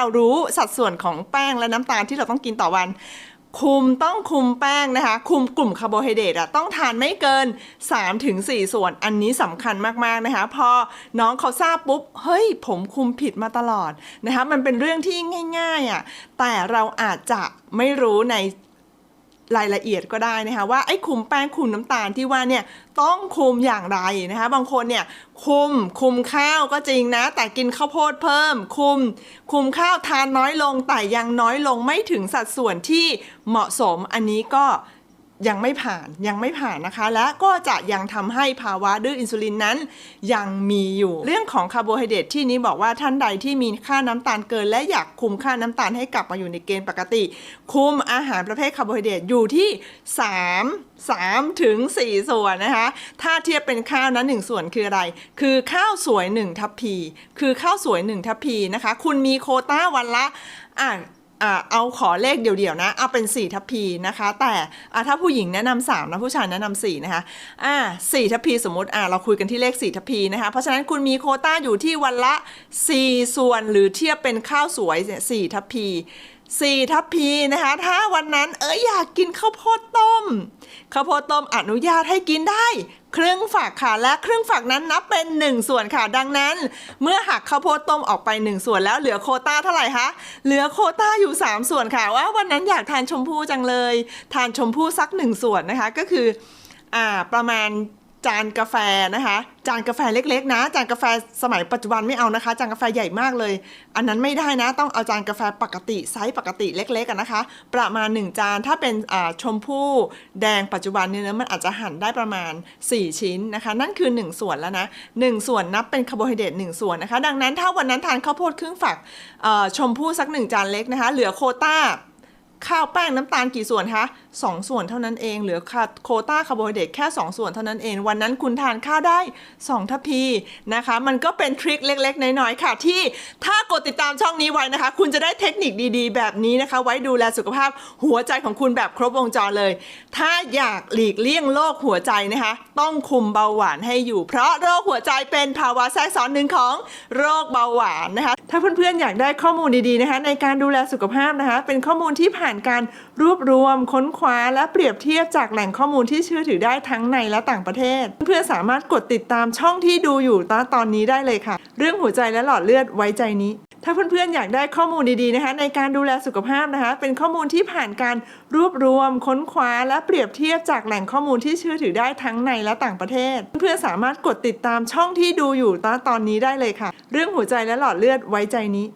เรารู้สัดส่วนของแป้งและน้ำตาลที่เราต้องกินต่อวัน คุมต้องคุมแป้งนะคะ คุมกลุ่มคาร์โบไฮเดรตอะต้องทานไม่เกิน 3-4 ส่วนอันนี้สำคัญมากๆนะคะ พอน้องเขาทราบปุ๊บ เฮ้ย ผมคุมผิดมาตลอดนะคะ มันเป็นเรื่องที่ง่ายๆอะแต่เราอาจจะไม่รู้ใน รายละเอียดก็ได้นะคะว่าไอ้คุมแป้งคุมน้ำตาลที่ว่าเนี่ยต้องคุมอย่างไรนะคะบางคนเนี่ยคุมคุมข้าวก็จริงนะ แต่กินข้าวโพดเพิ่ม คุม คุมข้าวทานน้อยลงแต่ยังน้อยลงไม่ถึงสัดส่วนที่เหมาะสมอันนี้ก็ ยังไม่ผ่านยังไม่ผ่านนะคะ และก็จะยังทำให้ภาวะดื้ออินซูลินนั้น ยังมีอยู่ เรื่องของคาร์โบไฮเดรตที่นี้บอกว่าท่านใดที่มีค่าน้ำตาลเกิน และอยากคุมค่าน้ำตาลให้กลับมาอยู่ในเกณฑ์ปกติ คุมอาหารประเภทคาร์โบไฮเดรตอยู่ที่ 3 3ถึง4ส่วนนะคะ ถ้าเทียบเป็นข้าวนั้น1ส่วนคืออะไร คือข้าวสวย 1 ทัพพี คือข้าวสวย 1 ทัพพีนะคะ คุณมีโคต้าวันละอะอ่า เอาขอเลขเดี่ยวๆนะเอาเป็น 4 ทัพพีนะคะ แต่อ่าถ้าผู้หญิงแนะนำ3นะผู้ชายแนะนำ4นะคะอ่า4ทัพพีสมมติอ่าเราคุยกันที่เลข 4 ทัพพีนะคะ เพราะฉะนั้นคุณมีโคต้าอยู่ที่วันละ 4 ส่วนหรือเทียบเป็นข้าวสวยเนี่ย4ทัพพี 4 ทัพพีนะคะ ถ้าวันนั้นเอยอยากกินข้าวโพดต้ม ข้าวโพดต้มอนุญาตให้กินได้ครึ่งฝักค่ะและครึ่งฝักนั้นนับเป็น 1 ส่วนค่ะดังนั้น เมื่อหักข้าวโพดต้มออกไป 1 ส่วนแล้วเหลือโคต้าเท่าไหร่คะเหลือโคต้าอยู่ 3 ส่วนค่ะว่าวันนั้นอยากทานชมพู่จังเลย ทานชมพู่สัก 1 ส่วนนะคะก็คืออ่าประมาณ จานกาแฟนะคะ จานกาแฟเล็กๆ นะ จานกาแฟสมัยปัจจุบันไม่เอานะคะ จานกาแฟใหญ่มากเลย อันนั้นไม่ได้นะ ต้องเอาจานกาแฟปกติไซส์ปกติเล็กๆกันนะคะ ประมาณ 1 จาน ถ้าเป็นชมพู่แดงปัจจุบันเนี่ยนะมันอาจจะหั่นได้ประมาณ 4 ชิ้นนะคะ นั่นคือ 1 ส่วนแล้วนะ 1 ส่วนนับเป็นคาร์โบไฮเดรต1ส่วนนะคะ ดังนั้นถ้าวันนั้นทานข้าวโพดครึ่งฝักชมพู่สัก 1 จานเล็กนะคะ เหลือโคต้า ข้าวแป้งน้ำตาลกี่ส่วนคะสองส่วนเท่านั้นเองเหลือคาโคต้าคาร์โบไฮเดรตแค่ 2 ส่วนเท่านั้นเอง วันนั้นคุณทานข้าวได้ 2 ทัพพีนะคะ มันก็เป็นทริคเล็ก ๆ น้อยๆค่ะ ที่ถ้ากดติดตามช่องนี้ไว้นะคะ คุณจะได้เทคนิคดีๆ แบบนี้นะคะ ไว้ดูแลสุขภาพหัวใจของคุณแบบครบวงจรเลย ถ้าอยากหลีกเลี่ยงโรคหัวใจนะคะ ต้องคุมเบาหวานให้อยู่ เพราะโรคหัวใจเป็นภาวะแทรกซ้อนหนึ่งของโรคเบาหวานนะคะ ถ้าเพื่อนๆอยากได้ข้อมูลดีๆนะคะ ในการดูแลสุขภาพนะคะ เป็นข้อมูลที่ผ่านการรวบรวม ค้นคว้าและเปรียบเทียบจากแหล่งข้อมูลที่เชื่อถือได้ทั้งในและต่างประเทศ เพื่อนๆสามารถกดติดตามช่องที่ดูอยู่ณตอนนี้ได้เลยค่ะ เรื่องหัวใจและหลอดเลือดไว้ใจนี้ถ้าเพื่อนๆ อยากได้ข้อมูลดีๆ นะคะ ในการดูแลสุขภาพนะคะ เป็นข้อมูลที่ผ่านการรวบรวม ค้นคว้า และเปรียบเทียบจากแหล่งข้อมูลที่เชื่อถือได้ทั้งในและต่างประเทศ เพื่อนๆสามารถกดติดตามช่องที่ดูอยู่ณตอนนี้ได้เลยค่ะ เรื่องหัวใจและหลอดเลือดไว้ใจนี้